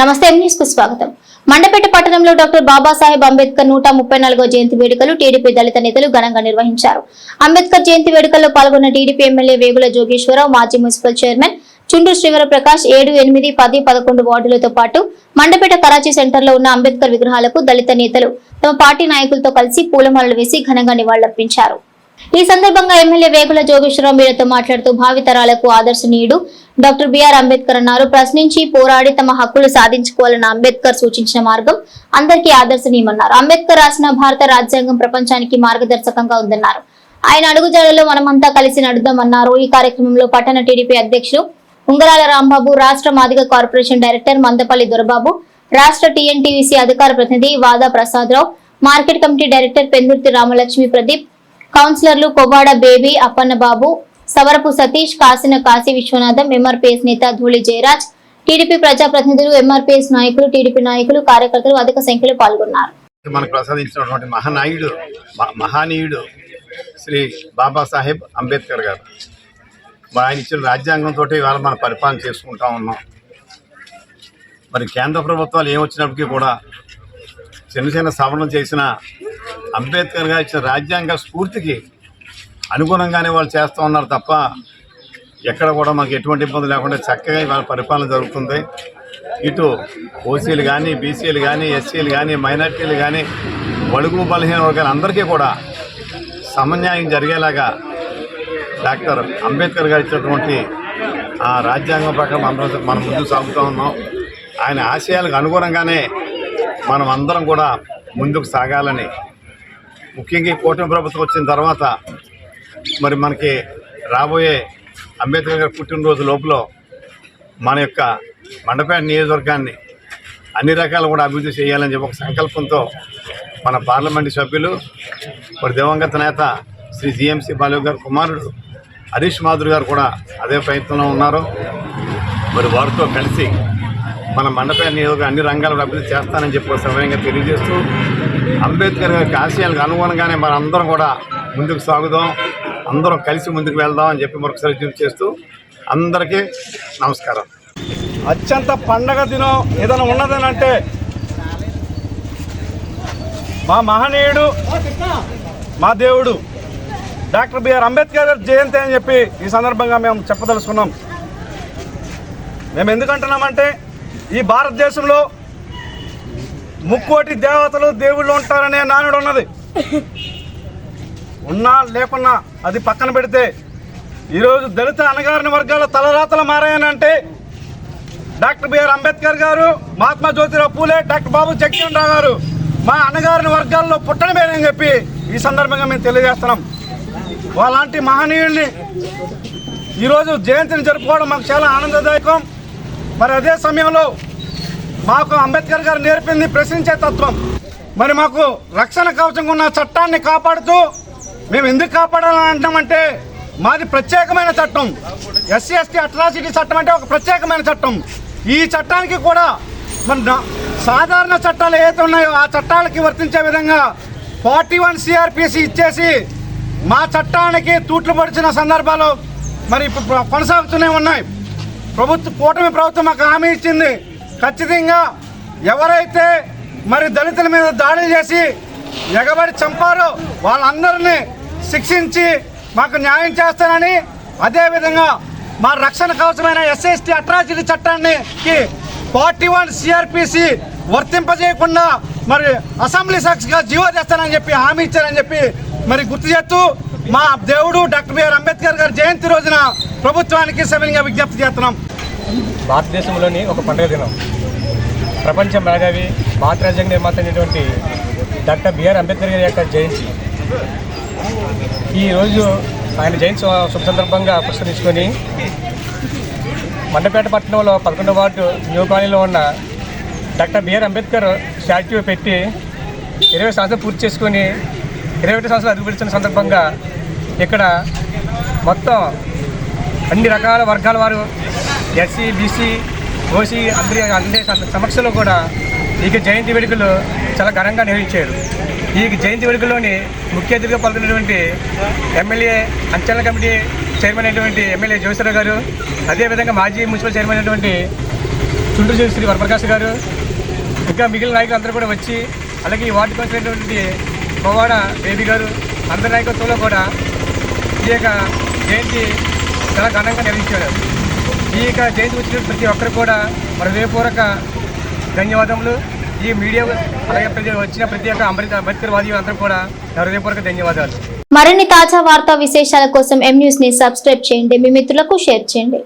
నమస్తే న్యూస్కు స్వాగతం. మండపేట పట్టణంలో డాక్టర్ బాబాసాహెబ్ అంబేద్కర్ నూట ముప్పై నాలుగో జయంతి వేడుకలు టీడీపీ దళిత నేతలు ఘనంగా నిర్వహించారు. అంబేద్కర్ జయంతి వేడుకల్లో పాల్గొన్న టీడీపీ ఎమ్మెల్యే వేగుల జోగేశ్వరరావు మాజీ మున్సిపల్ చైర్మన్ చుండూరు శ్రీవర ప్రకాష్ ఏడు ఎనిమిది పది పదకొండు వార్డులతో పాటు మండపేట కరాచీ సెంటర్లో ఉన్న అంబేద్కర్ విగ్రహాలకు దళిత నేతలు తమ పార్టీ నాయకులతో కలిసి పూలమాలలు వేసి ఘనంగా నివాళులర్పించారు. ఈ సందర్భంగా ఎమ్మెల్యే వేగుల జోగేశ్వరరావు మీడియాతో మాట్లాడుతూ భావితరాలకు ఆదర్శనీయుడు డాక్టర్ బిఆర్ అంబేద్కర్ అన్నారు. ప్రశ్నించి పోరాడి తమ హక్కులు సాధించుకోవాలని అంబేద్కర్ సూచించిన మార్గం అందరికీ ఆదర్శనీయమన్నారు. అంబేద్కర్ రాసిన భారత రాజ్యాంగం ప్రపంచానికి మార్గదర్శకంగా ఉందన్నారు. ఆయన అడుగుజాడలో మనమంతా కలిసి నడుద్దామన్నారు. ఈ కార్యక్రమంలో పట్టణ టీడీపీ అధ్యక్షులు ఉంగరాల రాంబాబు రాష్ట్ర మాదిగ కార్పొరేషన్ డైరెక్టర్ మందపల్లి దొరబాబు రాష్ట్ర టీఎన్టీవీసీ అధికార ప్రతినిధి Vada Prasadarao market committee director Pendurthi Ramalakshmi Pradeep కౌన్సిలర్లు కొవ్వాడ బేబీ అప్పన్నబాబు సవరపు సతీష్ కాసిన కాశీ విశ్వనాథం ఎంఆర్పీఎస్ నేత ధూళి జయరాజ్ టీడీపీ ప్రజాప్రతినిధులు ఎంఆర్పీఎస్ నాయకులు టీడీపీ నాయకులు కార్యకర్తలు అధిక సంఖ్యలో పాల్గొన్నారు. మనకు ప్రసాదించినటువంటి మహానాయుడు మహానీయుడు శ్రీ బాబాసాహెబ్ అంబేద్కర్ గారు. మరి ఆయన ఇచ్చిన రాజ్యాంగంతో ఇవాళ మనం పరిపాలన చేసుకుంటా ఉన్నాం. మరి కేంద్ర ప్రభుత్వాలు ఏమొచ్చినప్పటికీ కూడా చిన్న చిన్న సవరణలు చేసిన అంబేద్కర్ గారు ఇచ్చిన రాజ్యాంగ స్ఫూర్తికి అనుగుణంగానే వాళ్ళు చేస్తూ ఉన్నారు తప్ప ఎక్కడ కూడా మాకు ఎటువంటి ఇబ్బంది లేకుండా చక్కగా ఇవాళ పరిపాలన జరుగుతుంది. ఇటు ఓసీలు కానీ బీసీలు కానీ ఎస్సీలు కానీ మైనార్టీలు కానీ బడుగు బలహీన వర్గాలు అందరికీ కూడా సమన్యాయం జరిగేలాగా డాక్టర్ అంబేద్కర్ గారు ఇచ్చినటువంటి ఆ రాజ్యాంగం ప్రకారం అందరం మనం ముందుకు సాగుతూ ఉన్నాం. ఆయన ఆశయాలకు అనుగుణంగానే మనం అందరం కూడా ముందుకు సాగాలని. ముఖ్యంగా ఈ కూటమి ప్రభుత్వం వచ్చిన తర్వాత మరి మనకి రాబోయే అంబేద్కర్ గారి పుట్టినరోజు లోపల మన యొక్క మండపేట నియోజకవర్గాన్ని అన్ని రకాలు కూడా అభివృద్ధి చేయాలని చెప్పి ఒక సంకల్పంతో మన పార్లమెంటు సభ్యులు మరి దివంగత నేత శ్రీ జిఎంసి బాలు గారి కుమారుడు హరీష్ మాధురి గారు కూడా అదే ప్రయత్నంలో ఉన్నారు. మరి వారితో కలిసి మన మండపేట ఏదో అన్ని రంగాల్లో అభివృద్ధి చేస్తానని చెప్పి సమయంగా తెలియజేస్తూ అంబేద్కర్ గారి ఆశయాలకు అనుగుణంగానే మన అందరం కూడా ముందుకు సాగుదాం. అందరం కలిసి ముందుకు వెళ్దాం అని చెప్పి మరొకసారి విజ్ఞప్తి చేస్తూ అందరికీ నమస్కారం. అత్యంత పండగ దినం ఏదైనా ఉన్నదని అంటే మా మహనీయుడు మా దేవుడు డాక్టర్ బిఆర్ అంబేద్కర్ గారి జయంతి అని చెప్పి ఈ సందర్భంగా మేము చెప్పదలుచుకున్నాం. మేము ఎందుకంటున్నామంటే ఈ భారతదేశంలో ముక్కోటి దేవతలు దేవుళ్ళు ఉంటారనే నానుడు ఉన్నది. ఉన్నా లేకున్నా అది పక్కన పెడితే ఈరోజు దళిత అనగారిన వర్గాల తలరాతలు మారాయనంటే doctor B R Ambedkar garu Mahatma Jyotirao Phule doctor Babu Jagjivan garu మా అన్నగారిని వర్గాల్లో పుట్టడమేనని చెప్పి ఈ సందర్భంగా మేము తెలియజేస్తున్నాం. వాళ్ళంటి మహనీయుల్ని ఈరోజు జయంతిని జరుపుకోవడం మాకు చాలా ఆనందదాయకం. మరి అదే సమయంలో మాకు అంబేద్కర్ గారు నేర్పింది ప్రశ్నించే తత్వం. మరి మాకు రక్షణ కవచంగా ఉన్న చట్టాన్ని కాపాడుతూ మేము ఎందుకు కాపాడాలని అంటామంటే మాది ప్రత్యేకమైన చట్టం. ఎస్సీ ఎస్టీ అట్రాసిటీ చట్టం అంటే ఒక ప్రత్యేకమైన చట్టం. ఈ చట్టానికి కూడా మన సాధారణ చట్టాలు ఏవైతే ఉన్నాయో ఆ చట్టాలకి వర్తించే విధంగా ఫార్టీ వన్ సిఆర్పిసి ఇచ్చేసి మా చట్టానికి తూట్లు పడిచిన సందర్భాలు మరి ఇప్పుడు కొనసాగుతూనే ఉన్నాయి. ప్రభుత్వ కూటమి ప్రభుత్వం మాకు హామీ ఇచ్చింది. ఖచ్చితంగా ఎవరైతే మరి దళితుల మీద దాడులు చేసి ఎగబడి చంపారో వాళ్ళందరినీ శిక్షించి మాకు న్యాయం చేస్తానని అదేవిధంగా మా రక్షణ కవచమైన ఎస్ఎస్టీ అట్రాసిటీ చట్టాన్ని ఫార్టీ వన్ సిఆర్పిసి వర్తింపజేయకుండా మరి అసెంబ్లీ సాక్షిగా జీవో చేస్తానని చెప్పి హామీ ఇచ్చారని చెప్పి మరి గుర్తు చేస్తూ మా దేవుడు డాక్టర్ బిఆర్ అంబేద్కర్ గారి జయంతి రోజున ప్రభుత్వానికి సవినీయంగా విజ్ఞప్తి చేస్తున్నాం. భారతదేశంలోని ఒక పండుగ దినం. ప్రపంచ మేధావి భారత రాజ్యాంగ నిర్మాత అయినటువంటి డాక్టర్ బిఆర్ అంబేద్కర్ గారి యొక్క జయంతి. ఈరోజు ఆయన జయంతి శుభ సందర్భంగా పురస్కరించుకొని మండపేట పట్టణంలో పదకొండవ వార్డు న్యూ కాలనీలో ఉన్న డాక్టర్ బిఆర్ అంబేద్కర్ స్టాట్యూ పెట్టి ఇరవై సంవత్సరాలు పూర్తి చేసుకొని ఇరవై ఒకటి సంవత్సరాలు అదుపుడుతున్న సందర్భంగా ఇక్కడ మొత్తం అన్ని రకాల వర్గాల వారు ఎస్సీ బీసీ ఓసీ అందరి అందరి సమక్షంలో కూడా ఈ జయంతి వేడుకలు చాలా ఘనంగా నిర్వహించారు. ఈ జయంతి వేడుకల్లోని ముఖ్య అతిథిగా పాల్గొన్నటువంటి ఎమ్మెల్యే అంచనా కమిటీ చైర్మన్ అయినటువంటి ఎమ్మెల్యే జోసరావు గారు అదేవిధంగా మాజీ మున్సిపల్ చైర్మన్ అయినటువంటి చుండ్రు శ్రీ వరప్రకాష్ గారు ఇంకా మిగిలిన నాయకులు అందరూ కూడా వచ్చి అలాగే ఈ వార్డు కౌన్సిల్ అయినటువంటి పవాడ? బేబీ గారు అందరి నాయకత్వంలో కూడా ఈ యొక్క జయంతి చాలా ఘనంగా నిర్వహించారు. ఈ యొక్క జయంతి వచ్చిన ప్రతి ఒక్కరు కూడా హృదయపూర్వక ధన్యవాదములు. ఈ మీడియా అలాగే ప్రతి వచ్చిన ప్రతి ఒక్క అమృత అంబేద్కర్ వాది అందరూ కూడా హృదయపూర్వక ధన్యవాదాలు. మరిన్ని తాజా వార్తా విశేషాల కోసం ఎం న్యూస్ని సబ్స్క్రైబ్ చేయండి. మీ మిత్రులకు షేర్ చేయండి.